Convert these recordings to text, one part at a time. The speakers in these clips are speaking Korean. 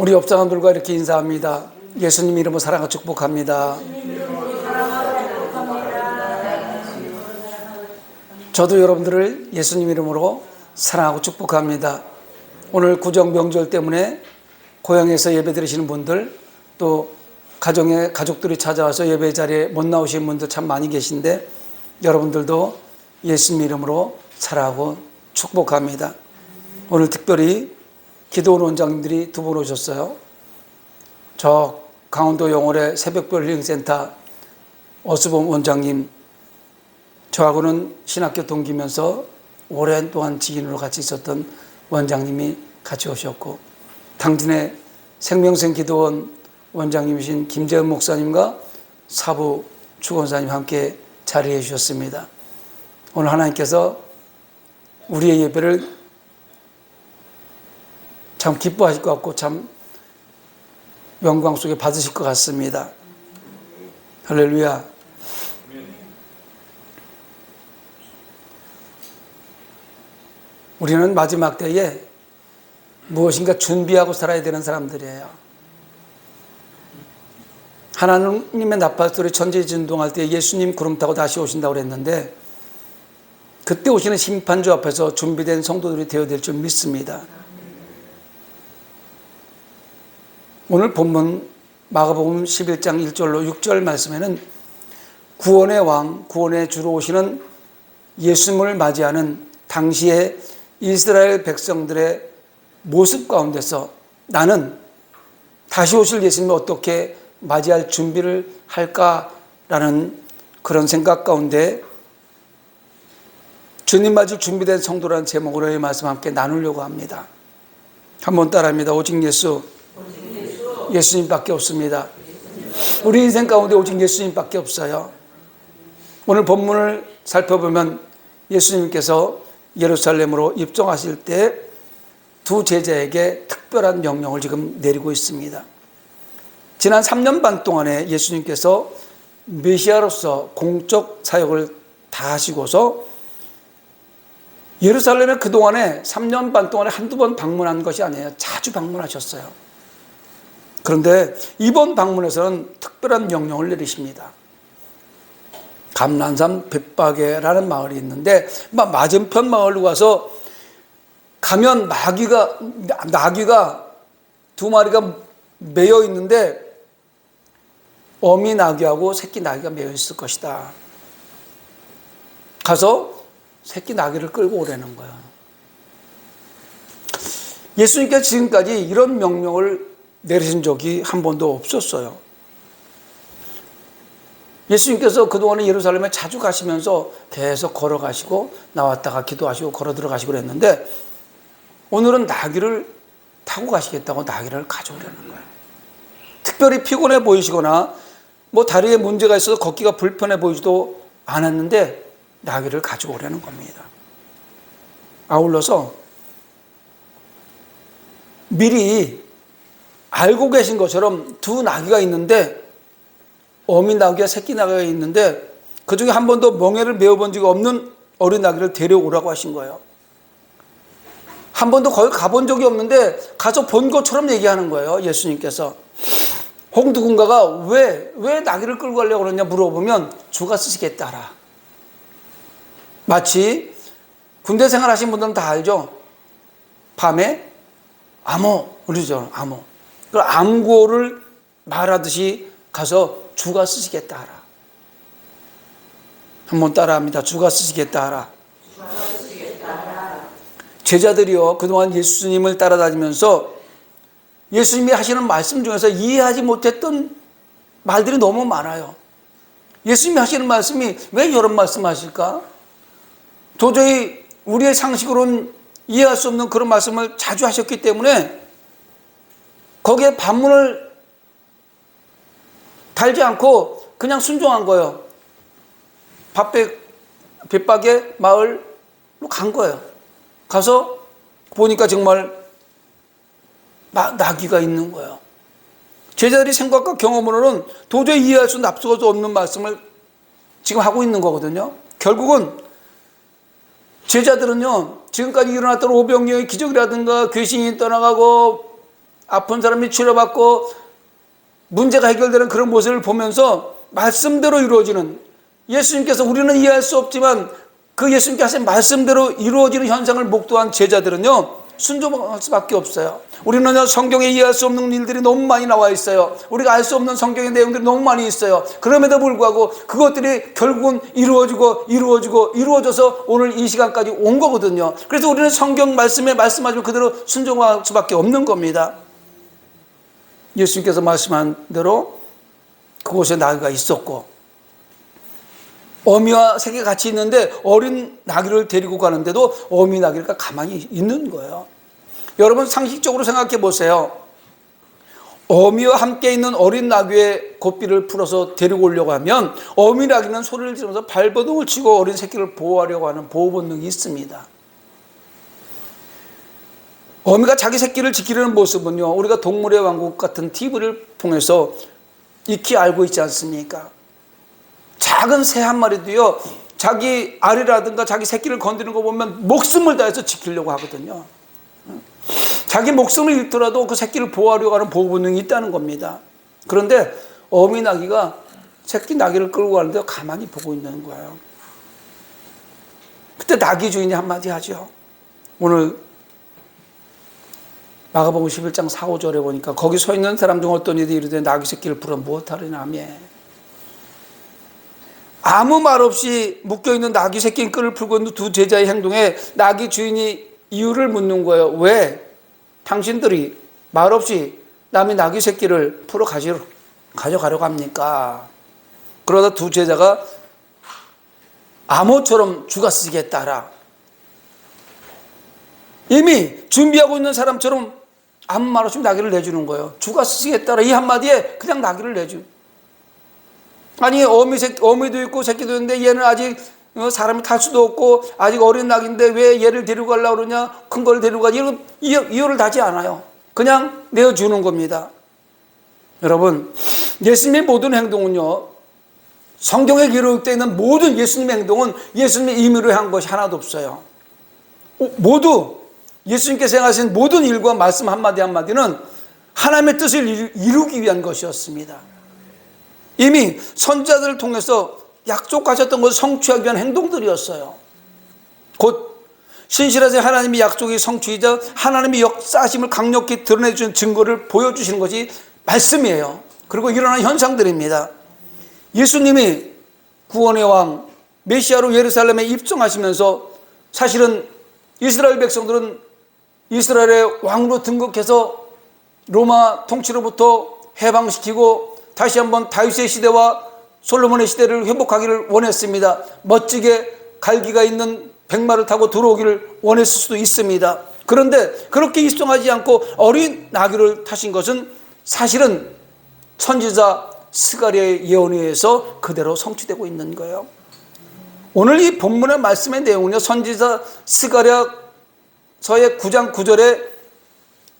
우리 옆 사람들과 이렇게 인사합니다. 예수님 이름으로 사랑과 축복합니다. 저도 여러분들을 예수님 이름으로 사랑하고 축복합니다. 오늘 구정 명절 때문에 고향에서 예배 드리시는 분들 또 가정에 가족들이 찾아와서 예배 자리에 못 나오신 분들 참 많이 계신데 여러분들도 예수님 이름으로 사랑하고 축복합니다. 오늘 특별히 기도원 원장님들이 두 분 오셨어요. 저 강원도 영월의 새벽별 힐링센터 어수범 원장님 저하고는 신학교 동기면서 오랜 동안 지인으로 같이 있었던 원장님이 같이 오셨고 당진의 생명생 기도원 원장님이신 김재은 목사님과 사부 주권사님 함께 자리해 주셨습니다. 오늘 하나님께서 우리의 예배를 참 기뻐하실 것 같고 참 영광 속에 받으실 것 같습니다. 할렐루야. 우리는 마지막 때에 무엇인가 준비하고 살아야 되는 사람들이에요. 하나님의 나팔소리 천지진동할 때 예수님 구름 타고 다시 오신다고 그랬는데 그때 오시는 심판주 앞에서 준비된 성도들이 되어야 될 줄 믿습니다. 오늘 본문 마가복음 11장 1절로 6절 말씀에는 구원의 왕, 구원의 주로 오시는 예수님을 맞이하는 당시의 이스라엘 백성들의 모습 가운데서 나는 다시 오실 예수님을 어떻게 맞이할 준비를 할까라는 그런 생각 가운데 주님 맞을 준비된 성도라는 제목으로 이 말씀 함께 나누려고 합니다. 한번 따라합니다. 오직 예수. 예수님밖에 없습니다. 우리 인생 가운데 오직 예수님밖에 없어요. 오늘 본문을 살펴보면 예수님께서 예루살렘으로 입성하실 때 두 제자에게 특별한 명령을 지금 내리고 있습니다. 지난 3년 반 동안에 예수님께서 메시아로서 공적 사역을 다 하시고서 예루살렘에 그동안에 3년 반 동안에 한두 번 방문한 것이 아니에요. 자주 방문하셨어요. 그런데 이번 방문에서는 특별한 명령을 내리십니다. 감난산 벳바게라는 마을이 있는데 맞은편 마을로 가서 가면 나귀가 나귀가 두 마리가 매여 있는데 어미 나귀하고 새끼 나귀가 매여 있을 것이다. 가서 새끼 나귀를 끌고 오라는 거야. 예수님께서 지금까지 이런 명령을 내리신 적이 한 번도 없었어요. 예수님께서 그동안에 예루살렘에 자주 가시면서 계속 걸어가시고 나왔다가 기도하시고 걸어 들어가시고 그랬는데 오늘은 나귀를 타고 가시겠다고 나귀를 가져오려는 거예요. 특별히 피곤해 보이시거나 뭐 다리에 문제가 있어서 걷기가 불편해 보이지도 않았는데 나귀를 가지고 오려는 겁니다. 아울러서 미리 알고 계신 것처럼 두 나귀가 있는데 어미 나귀와 새끼 나귀가 있는데 그 중에 한 번도 멍에를 메어본 적이 없는 어린 나귀를 데려오라고 하신 거예요. 한 번도 거기 가본 적이 없는데 가서 본 것처럼 얘기하는 거예요. 예수님께서. 홍두군가가 왜, 왜 나귀를 끌고 가려고 그러냐 물어보면 주가 쓰시겠다라. 마치 군대 생활 하신 분들은 다 알죠? 밤에 암호, 그러죠. 암호. 그 암고를 말하듯이 가서 주가 쓰시겠다 하라. 한번 따라합니다. 주가 쓰시겠다 하라. 제자들이요, 그동안 예수님을 따라다니면서 예수님이 하시는 말씀 중에서 이해하지 못했던 말들이 너무 많아요. 예수님이 하시는 말씀이 왜 이런 말씀 하실까? 도저히 우리의 상식으로는 이해할 수 없는 그런 말씀을 자주 하셨기 때문에 거기에 반문을 달지 않고 그냥 순종한 거예요. 밥배, 빗박에 마을로 간 거예요. 가서 보니까 정말 나귀가 있는 거예요. 제자들이 생각과 경험으로는 도저히 이해할 수 납득할 수 없는 말씀을 지금 하고 있는 거거든요. 결국은 제자들은요, 지금까지 일어났던 오병이어의 기적이라든가 귀신이 떠나가고 아픈 사람이 치료받고 문제가 해결되는 그런 모습을 보면서 말씀대로 이루어지는 예수님께서 우리는 이해할 수 없지만 그 예수님께 하신 말씀대로 이루어지는 현상을 목도한 제자들은요 순종할 수밖에 없어요. 우리는 성경에 이해할 수 없는 일들이 너무 많이 나와 있어요. 우리가 알 수 없는 성경의 내용들이 너무 많이 있어요. 그럼에도 불구하고 그것들이 결국은 이루어지고 이루어지고 이루어져서 오늘 이 시간까지 온 거거든요. 그래서 우리는 성경 말씀에 말씀하시면 그대로 순종할 수밖에 없는 겁니다. 예수님께서 말씀한 대로 그곳에 나귀가 있었고 어미와 새끼가 같이 있는데 어린 나귀를 데리고 가는데도 어미 나귀가 가만히 있는 거예요. 여러분 상식적으로 생각해 보세요. 어미와 함께 있는 어린 나귀의 고삐를 풀어서 데리고 오려고 하면 어미 나귀는 소리를 지르면서 발버둥을 치고 어린 새끼를 보호하려고 하는 보호 본능이 있습니다. 어미가 자기 새끼를 지키려는 모습은요, 우리가 동물의 왕국 같은 TV를 통해서 익히 알고 있지 않습니까? 작은 새 한 마리도요, 자기 알이라든가 자기 새끼를 건드리는 거 보면 목숨을 다해서 지키려고 하거든요. 자기 목숨을 잃더라도 그 새끼를 보호하려고 하는 보호 본능이 있다는 겁니다. 그런데 어미 나귀가 새끼 나귀를 끌고 가는데 가만히 보고 있는 거예요. 그때 나귀 주인이 한마디 하죠. 오늘 마가복음 11장 4, 5절에 보니까 거기 서 있는 사람 중 어떤 이들이 이르되 나귀 새끼를 풀어 무엇하리나며 아무 말 없이 묶여 있는 나귀 새끼 끈을 풀고 있는 두 제자의 행동에 나귀 주인이 이유를 묻는 거예요. 왜 당신들이 말 없이 남의 나귀 새끼를 풀어 가지, 가져가려고 합니까? 그러다 두 제자가 암호처럼 죽어 쓰겠다라. 이미 준비하고 있는 사람처럼 말 없이 나귀를 내주는 거예요. 죽어 쓰겠다라. 이 한마디에 그냥 나귀를 내주. 아니 어미 새 어미도 있고 새끼도 있는데 얘는 아직 어, 사람이 탈 수도 없고 아직 어린 낙인데 왜 얘를 데리고 가려고 그러냐 큰 걸 데리고 가지 이런 이유, 이유를 다지 않아요 그냥 내어주는 겁니다 여러분 예수님의 모든 행동은요 성경에 기록되어 있는 모든 예수님의 행동은 예수님의 임의로 한 것이 하나도 없어요 모두 예수님께서 행하신 모든 일과 말씀 한마디 한마디는 하나님의 뜻을 이루기 위한 것이었습니다 이미 선자들을 통해서 약속하셨던 것을 성취하기 위한 행동들이었어요. 곧 신실하신 하나님의 약속이 성취이자 하나님의 역사심을 강력히 드러내주는 증거를 보여주시는 것이 말씀이에요. 그리고 일어나는 현상들입니다. 예수님이 구원의 왕 메시아로 예루살렘에 입성하시면서 사실은 이스라엘 백성들은 이스라엘의 왕으로 등극해서 로마 통치로부터 해방시키고 다시 한번 다윗의 시대와 솔로몬의 시대를 회복하기를 원했습니다. 멋지게 갈기가 있는 백마를 타고 들어오기를 원했을 수도 있습니다. 그런데 그렇게 입성하지 않고 어린 나귀를 타신 것은 사실은 선지자 스가리의 예언에 의해서 그대로 성취되고 있는 거예요. 오늘 이 본문의 말씀의 내용은요. 선지자 스가랴 서의 9장 9절에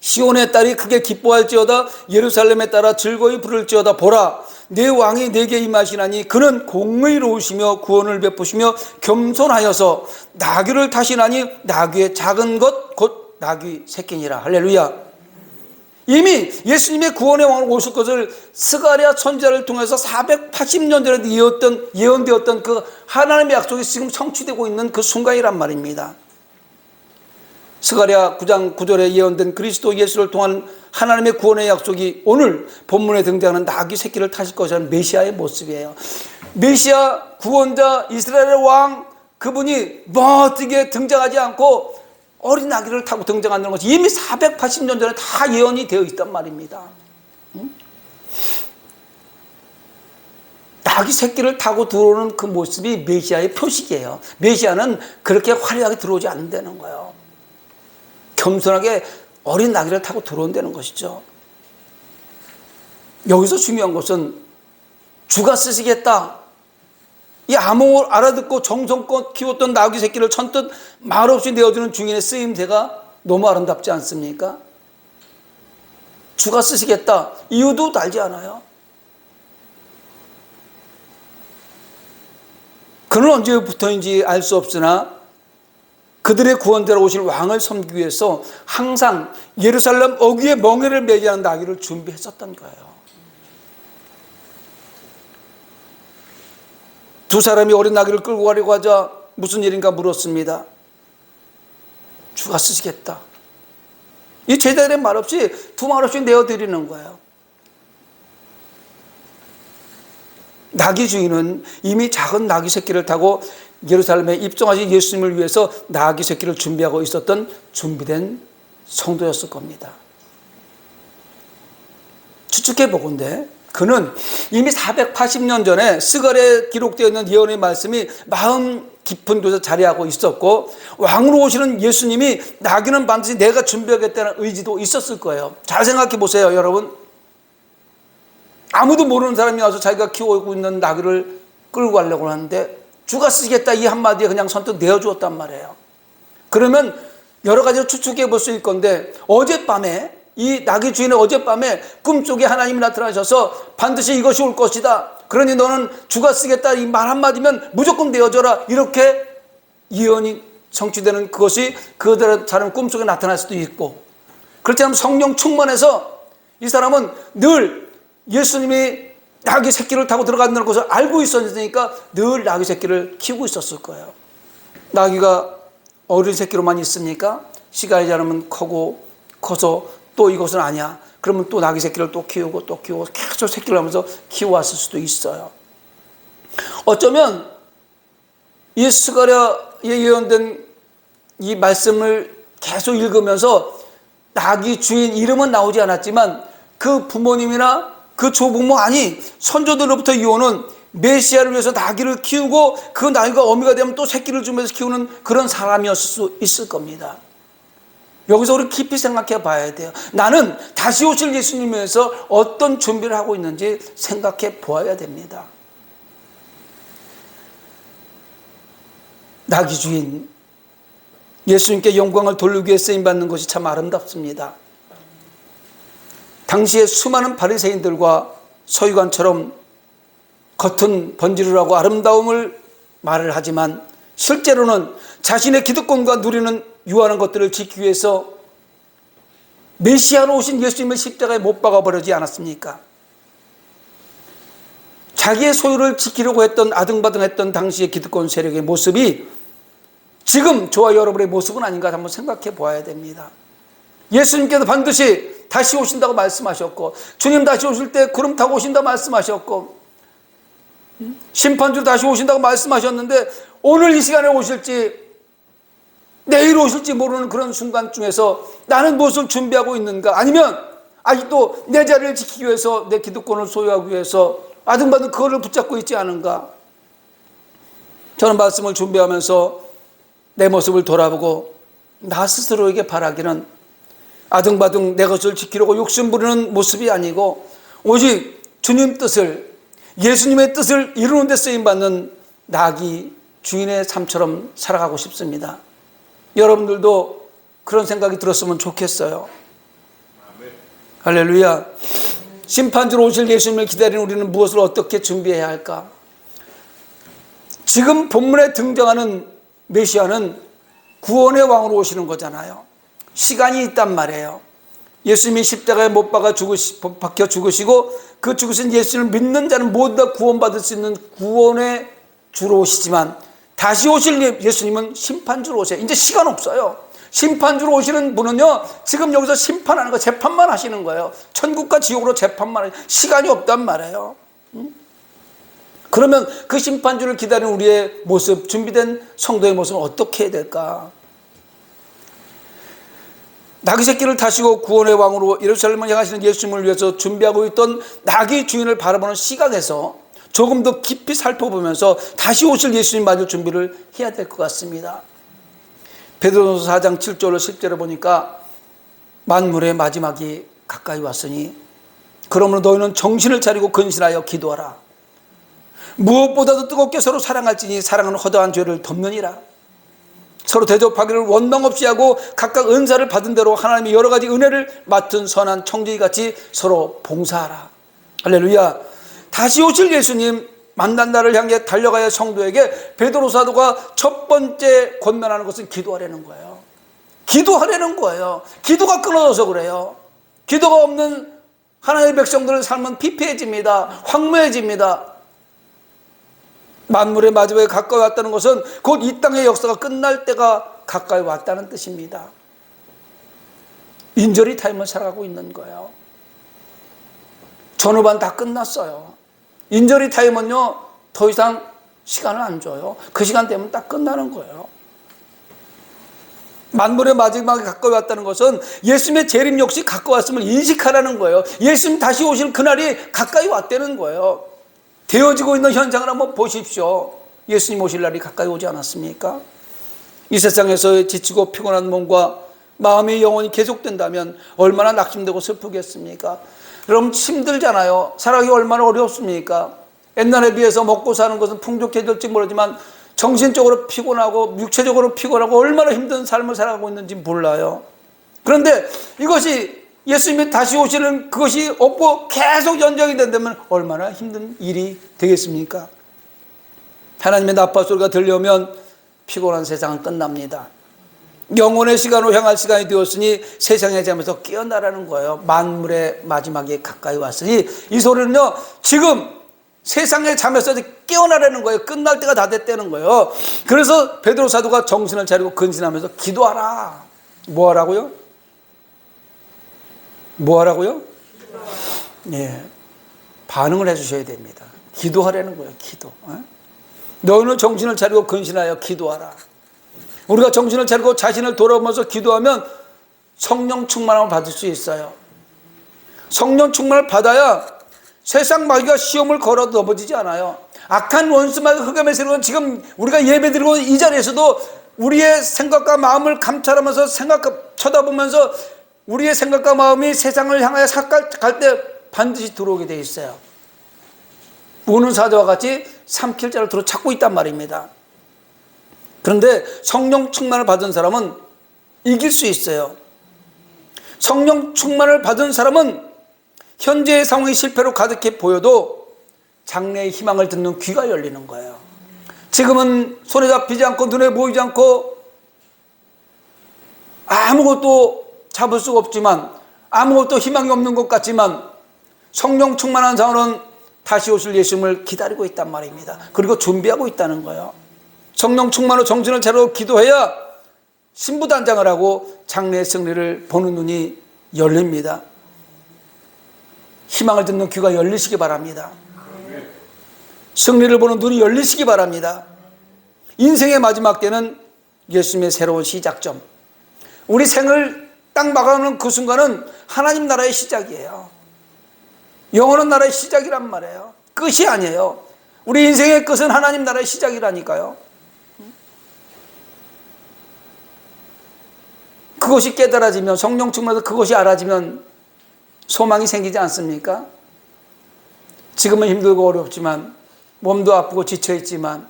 시온의 딸이 크게 기뻐할지어다 예루살렘에 따라 즐거이 부를지어다 보라 내 왕이 내게 임하시나니 그는 공의로우시며 구원을 베푸시며 겸손하여서 나귀를 타시나니 나귀의 작은 것 곧 나귀 새끼니라. 할렐루야. 이미 예수님의 구원의 왕으로 오실 것을 스가랴 선지자를 통해서 480년 전에 예언되었던 그 하나님의 약속이 지금 성취되고 있는 그 순간이란 말입니다 스가랴 9장 9절에 예언된 그리스도 예수를 통한 하나님의 구원의 약속이 오늘 본문에 등장하는 나귀 새끼를 타실 것이라는 메시아의 모습이에요. 메시아 구원자 이스라엘의 왕 그분이 멋지게 등장하지 않고 어린 나귀를 타고 등장하는 것이 이미 480년 전에 다 예언이 되어 있단 말입니다. 나귀 새끼를 타고 들어오는 그 모습이 메시아의 표식이에요. 메시아는 그렇게 화려하게 들어오지 않는다는 거예요. 겸손하게 어린 나귀를 타고 들어온다는 것이죠. 여기서 중요한 것은 주가 쓰시겠다. 이 암호 알아듣고 정성껏 키웠던 나귀 새끼를 천뜻 말없이 내어주는 중인의 쓰임새가 너무 아름답지 않습니까? 주가 쓰시겠다. 이유도 알지 않아요. 그는 언제부터인지 알 수 없으나 그들의 구원자로 오실 왕을 섬기기 위해서 항상 예루살렘 어귀에 멍에를 매지 않은 나귀를 준비했었던 거예요. 두 사람이 어린 나귀를 끌고 가려고 하자 무슨 일인가 물었습니다. 주가 쓰시겠다. 이 제자들의 말 없이 두 말 없이 내어드리는 거예요. 나귀 주인은 이미 작은 나귀 새끼를 타고 예루살렘에 입성하신 예수님을 위해서 나귀 새끼를 준비하고 있었던 준비된 성도였을 겁니다. 추측해 보건데 그는 이미 480년 전에 스갈에 기록되어 있는 예언의 말씀이 마음 깊은 곳에 자리하고 있었고 왕으로 오시는 예수님이 나귀는 반드시 내가 준비하겠다는 의지도 있었을 거예요. 잘 생각해 보세요, 여러분. 아무도 모르는 사람이 와서 자기가 키우고 있는 나귀를 끌고 가려고 하는데 주가 쓰시겠다 이 한마디에 그냥 선뜻 내어주었단 말이에요. 그러면 여러 가지로 추측해 볼 수 있을 건데 어젯밤에 이 나귀 주인의 어젯밤에 꿈속에 하나님이 나타나셔서 반드시 이것이 올 것이다. 그러니 너는 주가 쓰겠다 이 말 한마디면 무조건 내어줘라. 이렇게 예언이 성취되는 그것이 그들의 사람 꿈속에 나타날 수도 있고 그렇지 않으면 성령 충만해서 이 사람은 늘 예수님이 나귀 새끼를 타고 들어간다는 것을 알고 있었으니까 늘 나귀 새끼를 키우고 있었을 거예요. 나귀가 어린 새끼로만 있으니까 시간이 지나면 크고 커서 또 이것은 아니야. 그러면 또 나귀 새끼를 또 키우고 또 키우고 계속 새끼를 하면서 키워왔을 수도 있어요. 어쩌면 이 스가랴에 예언된 이 말씀을 계속 읽으면서 나귀 주인 이름은 나오지 않았지만 그 부모님이나 그 조부모 아니 선조들로부터 이어오는 메시아를 위해서 나귀를 키우고 그 나귀가 어미가 되면 또 새끼를 주면서 키우는 그런 사람이었을 수 있을 겁니다. 여기서 우리 깊이 생각해 봐야 돼요. 나는 다시 오실 예수님 위해서 어떤 준비를 하고 있는지 생각해 보아야 됩니다. 나귀 주인 예수님께 영광을 돌리기 위해 쓰임 받는 것이 참 아름답습니다. 당시에 수많은 바리새인들과 서유관처럼 겉은 번지르 하고 아름다움을 말을 하지만 실제로는 자신의 기득권과 누리는 유하는 것들을 지키기 위해서 메시아로 오신 예수님을 십자가에 못 박아 버리지 않았습니까? 자기의 소유를 지키려고 했던 아등바등했던 당시의 기득권 세력의 모습이 지금 저와 여러분의 모습은 아닌가 한번 생각해 보아야 됩니다. 예수님께서 반드시 다시 오신다고 말씀하셨고 주님 다시 오실 때 구름 타고 오신다 말씀하셨고 심판주로 다시 오신다고 말씀하셨는데 오늘 이 시간에 오실지 내일 오실지 모르는 그런 순간 중에서 나는 무엇을 준비하고 있는가? 아니면 아직도 내 자리를 지키기 위해서 내 기득권을 소유하기 위해서 아등바등 그거를 붙잡고 있지 않은가? 저는 말씀을 준비하면서 내 모습을 돌아보고 나 스스로에게 바라기는 아등바등 내 것을 지키려고 욕심 부리는 모습이 아니고 오직 주님 뜻을 예수님의 뜻을 이루는 데 쓰임 받는 낙이 주인의 삶처럼 살아가고 싶습니다. 여러분들도 그런 생각이 들었으면 좋겠어요. 할렐루야. 심판주로 오실 예수님을 기다리는 우리는 무엇을 어떻게 준비해야 할까? 지금 본문에 등장하는 메시아는 구원의 왕으로 오시는 거잖아요. 시간이 있단 말이에요. 예수님이 십자가에 못 박아 죽으시, 박혀 죽으시고 그 죽으신 예수님을 믿는 자는 모두 다 구원받을 수 있는 구원의 주로 오시지만 다시 오실 예, 예수님은 심판주로 오세요. 이제 시간 없어요. 심판주로 오시는 분은요, 지금 여기서 심판하는 거, 재판만 하시는 거예요. 천국과 지옥으로 재판만 하는 시간이 없단 말이에요. 그러면 그 심판주를 기다리는 우리의 모습, 준비된 성도의 모습은 어떻게 해야 될까? 나귀 새끼를 타시고 구원의 왕으로 예루살렘을 향하시는 예수님을 위해서 준비하고 있던 나귀 주인을 바라보는 시각에서 조금 더 깊이 살펴보면서 다시 오실 예수님 맞을 준비를 해야 될 것 같습니다. 베드로서 4장 7절로 10절을 보니까 만물의 마지막이 가까이 왔으니 그러므로 너희는 정신을 차리고 근신하여 기도하라. 무엇보다도 뜨겁게 서로 사랑할지니 사랑은 허다한 죄를 덮느니라. 서로 대접하기를 원망 없이 하고 각각 은사를 받은 대로 하나님이 여러 가지 은혜를 맡은 선한 청지기 같이 서로 봉사하라. 할렐루야. 다시 오실 예수님 만난 날을 향해 달려가야 할 성도에게 베드로 사도가 첫 번째 권면하는 것은 기도하라는 거예요. 기도하라는 거예요. 기도가 끊어져서 그래요. 기도가 없는 하나님의 백성들의 삶은 피폐해집니다. 황무해집니다. 만물의 마지막에 가까이 왔다는 것은 곧 이 땅의 역사가 끝날 때가 가까이 왔다는 뜻입니다. 인절이 타임을 살아가고 있는 거예요. 전후반 다 끝났어요. 인절이 타임은요, 더 이상 시간을 안 줘요. 그 시간 되면 딱 끝나는 거예요. 만물의 마지막에 가까이 왔다는 것은 예수님의 재림 역시 가까이 왔음을 인식하라는 거예요. 예수님 다시 오실 그날이 가까이 왔다는 거예요. 되어지고 있는 현장을 한번 보십시오. 예수님 오실 날이 가까이 오지 않았습니까? 이 세상에서 지치고 피곤한 몸과 마음의 영혼이 계속된다면 얼마나 낙심되고 슬프겠습니까? 그럼 힘들잖아요. 살아가기 얼마나 어렵습니까? 옛날에 비해서 먹고 사는 것은 풍족해질지 모르지만 정신적으로 피곤하고 육체적으로 피곤하고 얼마나 힘든 삶을 살아가고 있는지 몰라요. 그런데 이것이 예수님이 다시 오시는 그것이 없고 계속 연장이 된다면 얼마나 힘든 일이 되겠습니까? 하나님의 나파 소리가 들려오면 피곤한 세상은 끝납니다. 영혼의 시간으로 향할 시간이 되었으니 세상에 잠에서 깨어나라는 거예요. 만물의 마지막에 가까이 왔으니 이 소리는요, 지금 세상의 잠에서 깨어나라는 거예요. 끝날 때가 다 됐다는 거예요. 그래서 베드로 사도가 정신을 차리고 근신하면서 기도하라. 뭐 하라고요? 뭐 하라고요? 예. 반응을 해 주셔야 됩니다. 기도하라는 거예요. 기도. 어? 너희는 정신을 차리고 근신하여 기도하라. 우리가 정신을 차리고 자신을 돌아보면서 기도하면 성령 충만함을 받을 수 있어요. 성령 충만을 받아야 세상 마귀가 시험을 걸어 넘어지지 않아요. 악한 원수마귀 흑암의 세력은 지금 우리가 예배드리고 이 자리에서도 우리의 생각과 마음을 감찰하면서 생각 쳐다보면서 우리의 생각과 마음이 세상을 향하여 갈때 반드시 들어오게 돼 있어요. 우는 사자와 같이 삼킬 자를 들어 찾고 있단 말입니다. 그런데 성령 충만을 받은 사람은 이길 수 있어요. 성령 충만을 받은 사람은 현재의 상황이 실패로 가득해 보여도 장래의 희망을 듣는 귀가 열리는 거예요. 지금은 손에 잡히지 않고 눈에 보이지 않고 아무것도 잡을 수가 없지만 아무것도 희망이 없는 것 같지만 성령 충만한 자는 다시 오실 예수님을 기다리고 있단 말입니다. 그리고 준비하고 있다는 거예요. 성령 충만으로 정신을 차리고 기도해야 신부단장을 하고 장래의 승리를 보는 눈이 열립니다. 희망을 듣는 귀가 열리시기 바랍니다. 승리를 보는 눈이 열리시기 바랍니다. 인생의 마지막 때는 예수님의 새로운 시작점. 우리 생을 딱 막아놓는 그 순간은 하나님 나라의 시작이에요. 영원한 나라의 시작이란 말이에요. 끝이 아니에요. 우리 인생의 끝은 하나님 나라의 시작이라니까요. 그것이 깨달아지면 성령 충만해서 그것이 알아지면 소망이 생기지 않습니까? 지금은 힘들고 어렵지만 몸도 아프고 지쳐 있지만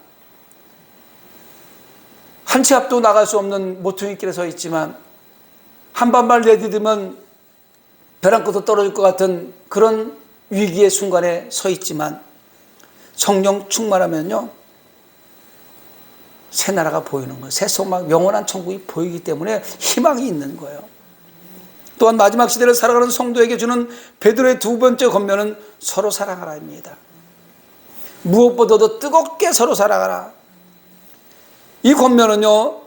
한 치 앞도 나갈 수 없는 모퉁이 길에 서 있지만 한 발만 내디디면 벼랑 끝도 떨어질 것 같은 그런 위기의 순간에 서 있지만 성령 충만하면요 새 나라가 보이는 거예요. 새 소망, 영원한 천국이 보이기 때문에 희망이 있는 거예요. 또한 마지막 시대를 살아가는 성도에게 주는 베드로의 두 번째 권면은 서로 사랑하라입니다. 무엇보다도 뜨겁게 서로 사랑하라. 이 권면은요,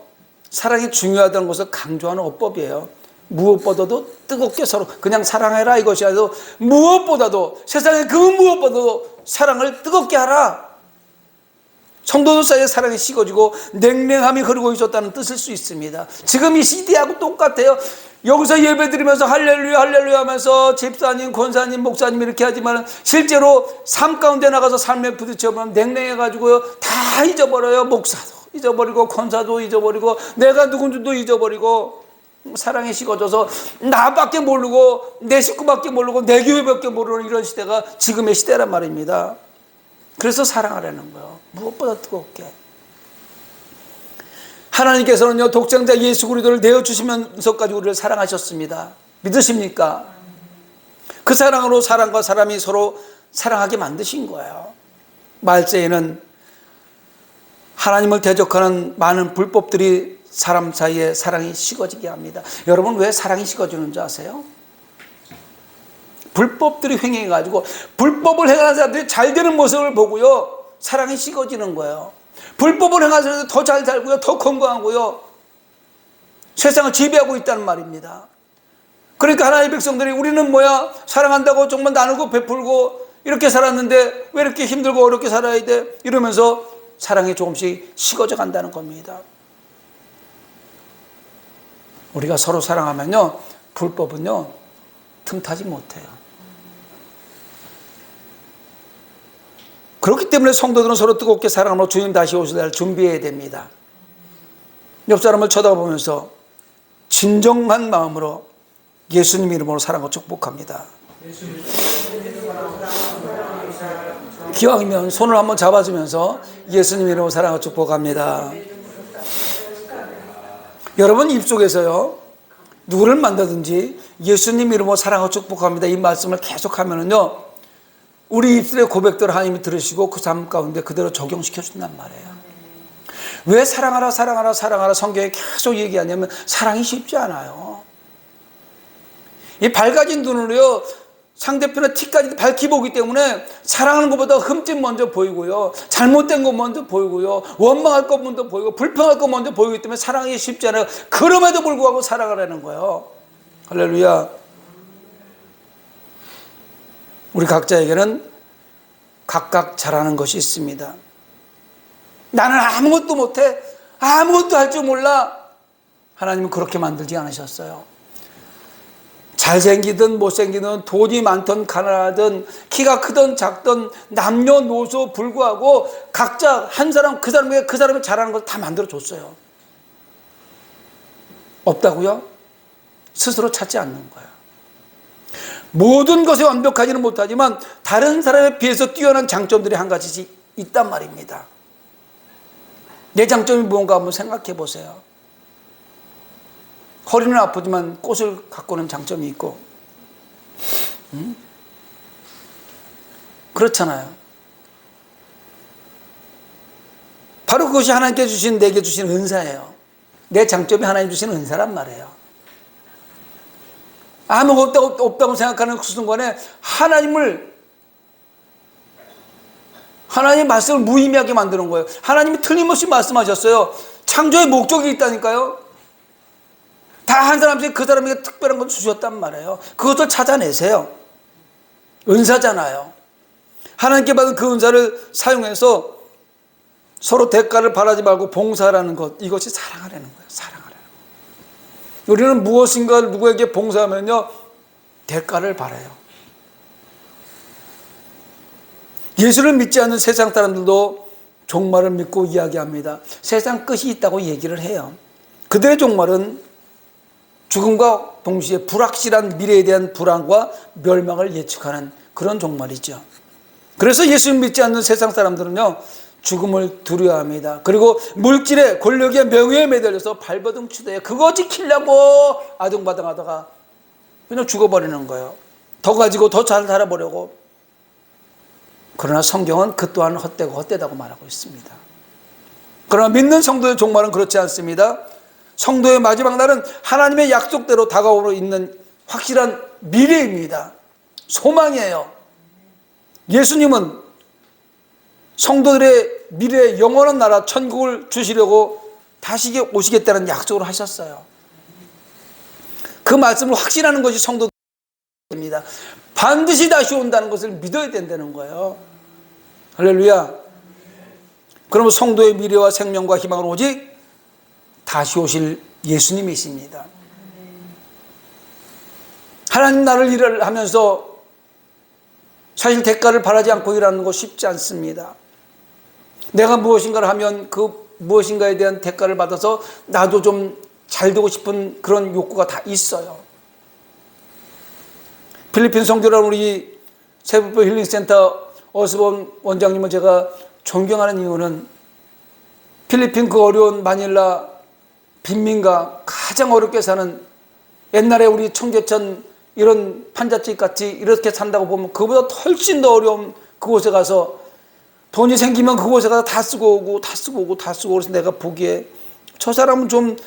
사랑이 중요하다는 것을 강조하는 어법이에요. 무엇보다도 뜨겁게 서로 그냥 사랑해라 이것이 아니라 무엇보다도 세상에 그 무엇보다도 사랑을 뜨겁게 하라. 성도들 사이에 사랑이 식어지고 냉랭함이 흐르고 있었다는 뜻일 수 있습니다. 지금 이 시대하고 똑같아요. 여기서 예배 드리면서 할렐루야 할렐루야 하면서 집사님, 권사님, 목사님 이렇게 하지만 실제로 삶 가운데 나가서 삶에 부딪혀보면 냉랭해가지고요 다 잊어버려요. 목사도 잊어버리고 권사도 잊어버리고 내가 누군지도 잊어버리고 사랑이 식어져서 나밖에 모르고 내 식구밖에 모르고 내 교회밖에 모르는 이런 시대가 지금의 시대란 말입니다. 그래서 사랑하라는 거예요. 무엇보다 뜨겁게. 하나님께서는요, 독생자 예수 그리스도를 내어 주시면서까지 우리를 사랑하셨습니다. 믿으십니까? 그 사랑으로 사람과 사람이 서로 사랑하게 만드신 거예요. 말세에는 하나님을 대적하는 많은 불법들이 사람 사이에 사랑이 식어지게 합니다. 여러분 왜 사랑이 식어지는 줄 아세요? 불법들이 횡행해가지고 불법을 행하는 사람들이 잘 되는 모습을 보고요 사랑이 식어지는 거예요. 불법을 행하는 사람들이 더 잘 살고요 더 건강하고요 세상을 지배하고 있다는 말입니다. 그러니까 하나님의 백성들이 우리는 뭐야 사랑한다고 정말 나누고 베풀고 이렇게 살았는데 왜 이렇게 힘들고 어렵게 살아야 돼 이러면서 사랑이 조금씩 식어져 간다는 겁니다. 우리가 서로 사랑하면요 불법은요 틈타지 못해요. 그렇기 때문에 성도들은 서로 뜨겁게 사랑하며 주님 다시 오실 날 준비해야 됩니다. 옆 사람을 쳐다보면서 진정한 마음으로 예수님 이름으로 사랑과 축복합니다. 기왕이면 손을 한번 잡아주면서 예수님 이름으로 사랑과 축복합니다. 여러분 입속에서요 누구를 만나든지 예수님 이름으로 사랑과 축복합니다 이 말씀을 계속하면은요 우리 입술의 고백들을 하나님이 들으시고 그 삶 가운데 그대로 적용시켜 준단 말이에요. 왜 사랑하라 사랑하라 사랑하라 성경에 계속 얘기하냐면 사랑이 쉽지 않아요. 이 밝아진 눈으로요 상대편의 티까지 밝히 보기 때문에 사랑하는 것보다 흠집 먼저 보이고요. 잘못된 것 먼저 보이고요. 원망할 것 먼저 보이고 불평할 것 먼저 보이기 때문에 사랑이 쉽지 않아요. 그럼에도 불구하고 사랑하라는 거예요. 할렐루야. 우리 각자에게는 각각 잘하는 것이 있습니다. 나는 아무것도 못해. 아무것도 할 줄 몰라. 하나님은 그렇게 만들지 않으셨어요 잘생기든 못생기든 돈이 많든 가난하든 키가 크든 작든 남녀노소 불구하고 각자 한 사람 그 사람에게 그 사람이 잘하는 걸 다 만들어 줬어요. 없다고요? 스스로 찾지 않는 거예요. 모든 것에 완벽하지는 못하지만 다른 사람에 비해서 뛰어난 장점들이 한 가지씩 있단 말입니다. 내 장점이 무언가 한번 생각해 보세요. 허리는 아프지만 꽃을 갖고는 장점이 있고, 음? 그렇잖아요. 바로 그것이 하나님께 주신 내게 주신 은사예요. 내 장점이 하나님 주신 은사란 말이에요. 아무것도 없다고 생각하는 그 순간에 하나님을 하나님 말씀을 무의미하게 만드는 거예요. 하나님이 틀림없이 말씀하셨어요. 창조의 목적이 있다니까요. 다 한 사람씩 그 사람에게 특별한 걸 주셨단 말이에요. 그것을 찾아내세요. 은사잖아요. 하나님께 받은 그 은사를 사용해서 서로 대가를 바라지 말고 봉사라는 것, 이것이 사랑하라는 거예요. 사랑하라는 거예요. 우리는 무엇인가 누구에게 봉사하면요, 대가를 바라요. 예수를 믿지 않는 세상 사람들도 종말을 믿고 이야기합니다. 세상 끝이 있다고 얘기를 해요. 그들의 종말은 죽음과 동시에 불확실한 미래에 대한 불안과 멸망을 예측하는 그런 종말이죠. 그래서 예수 믿지 않는 세상 사람들은요, 죽음을 두려워합니다. 그리고 물질의 권력의 명예에 매달려서 발버둥 치대요. 그거 지키려고 아둥바둥하다가 그냥 죽어버리는 거예요. 더 가지고 더 잘 살아보려고. 그러나 성경은 그 또한 헛되고 헛되다고 말하고 있습니다. 그러나 믿는 성도의 종말은 그렇지 않습니다. 성도의 마지막 날은 하나님의 약속대로 다가오고 있는 확실한 미래입니다. 소망이에요. 예수님은 성도들의 미래의 영원한 나라 천국을 주시려고 다시 오시겠다는 약속을 하셨어요. 그 말씀을 확신하는 것이 성도입니다. 반드시 다시 온다는 것을 믿어야 된다는 거예요. 할렐루야. 그러면 성도의 미래와 생명과 희망은 오직 다시 오실 예수님이십니다. 하나님 나를 일을 하면서 사실 대가를 바라지 않고 일하는 거 쉽지 않습니다. 내가 무엇인가를 하면 그 무엇인가에 대한 대가를 받아서 나도 좀 잘 되고 싶은 그런 욕구가 다 있어요. 필리핀 성교란 우리 세부포 힐링센터 어스본 원장님을 제가 존경하는 이유는 필리핀 그 어려운 마닐라 빈민가 가장 어렵게 사는 옛날에 우리 청계천 이런 판잣집 같이 이렇게 산다고 보면 그보다 훨씬 더 어려운 그곳에 가서 돈이 생기면 그곳에 가서 다 쓰고 오고 다 쓰고 오고 다 쓰고 그래서 내가 보기에 저 사람은 좀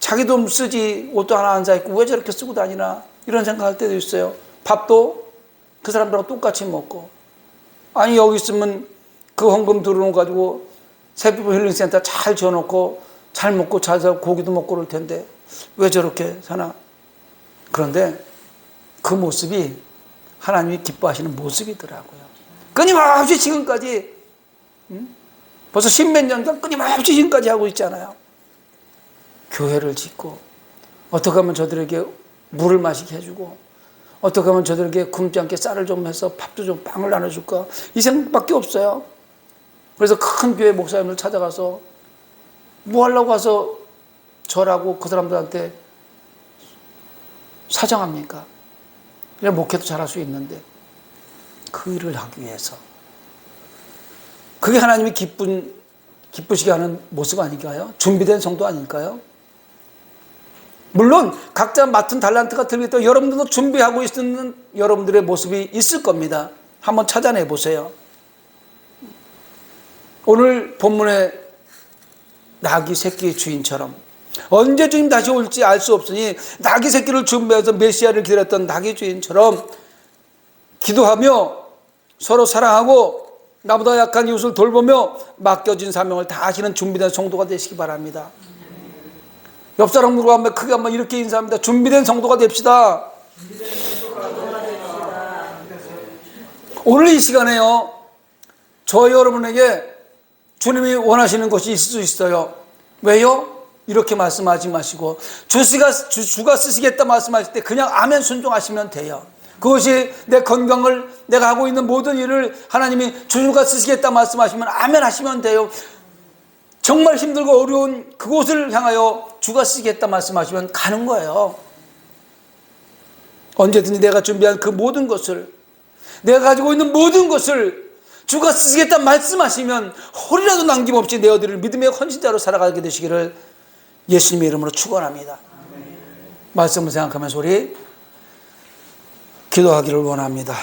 자기 돈 쓰지 옷도 하나 안 사 입고 왜 저렇게 쓰고 다니나 이런 생각할 때도 있어요. 밥도 그 사람들하고 똑같이 먹고 아니 여기 있으면 그 헌금 거 가지고 새피부 힐링센터 잘 지어놓고 잘 먹고 잘 살고 고기도 먹고 그럴 텐데 왜 저렇게 사나 그런데 그 모습이 하나님이 기뻐하시는 모습이더라고요. 끊임없이 지금까지 음? 벌써 십몇 년간 끊임없이 지금까지 하고 있잖아요. 교회를 짓고 어떻게 하면 저들에게 물을 마시게 해주고 어떻게 하면 저들에게 굶지 않게 쌀을 좀 해서 밥도 좀 빵을 나눠줄까 이 생각밖에 없어요. 그래서 큰 교회 목사님을 찾아가서 뭐 하려고 와서 저라고 그 사람들한테 사정합니까? 그냥 목회도 잘할 수 있는데 그 일을 하기 위해서 그게 하나님이 기쁜 기쁘시게 하는 모습 아닐까요? 준비된 성도 아닐까요? 물론 각자 맡은 달란트가 틀리겠다. 여러분들도 준비하고 있는 여러분들의 모습이 있을 겁니다. 한번 찾아내 보세요. 오늘 본문의 낙이 새끼의 주인처럼 언제 주님 다시 올지 알 수 없으니 낙이 새끼를 준비해서 메시아를 기다렸던 낙의 주인처럼 기도하며 서로 사랑하고 나보다 약한 이웃을 돌보며 맡겨진 사명을 다 하시는 준비된 성도가 되시기 바랍니다. 옆 사람 한번 크게 한번 이렇게 인사합니다. 준비된 성도가 됩시다. 오늘 이 시간에요. 저 여러분에게 주님이 원하시는 것이 있을 수 있어요. 왜요? 이렇게 말씀하지 마시고 주시가 주, 주가 쓰시겠다 말씀하실 때 그냥 아멘 순종하시면 돼요. 그것이 내 건강을 내가 하고 있는 모든 일을 하나님이 주가 쓰시겠다 말씀하시면 아멘 하시면 돼요. 정말 힘들고 어려운 그곳을 향하여 주가 쓰시겠다 말씀하시면 가는 거예요. 언제든지 내가 준비한 그 모든 것을 내가 가지고 있는 모든 것을 주가 쓰시겠다 말씀하시면 홀이라도 남김없이 내어드릴 믿음의 헌신자로 살아가게 되시기를 예수님의 이름으로 축원합니다. 말씀을 생각하면서 우리 기도하기를 원합니다.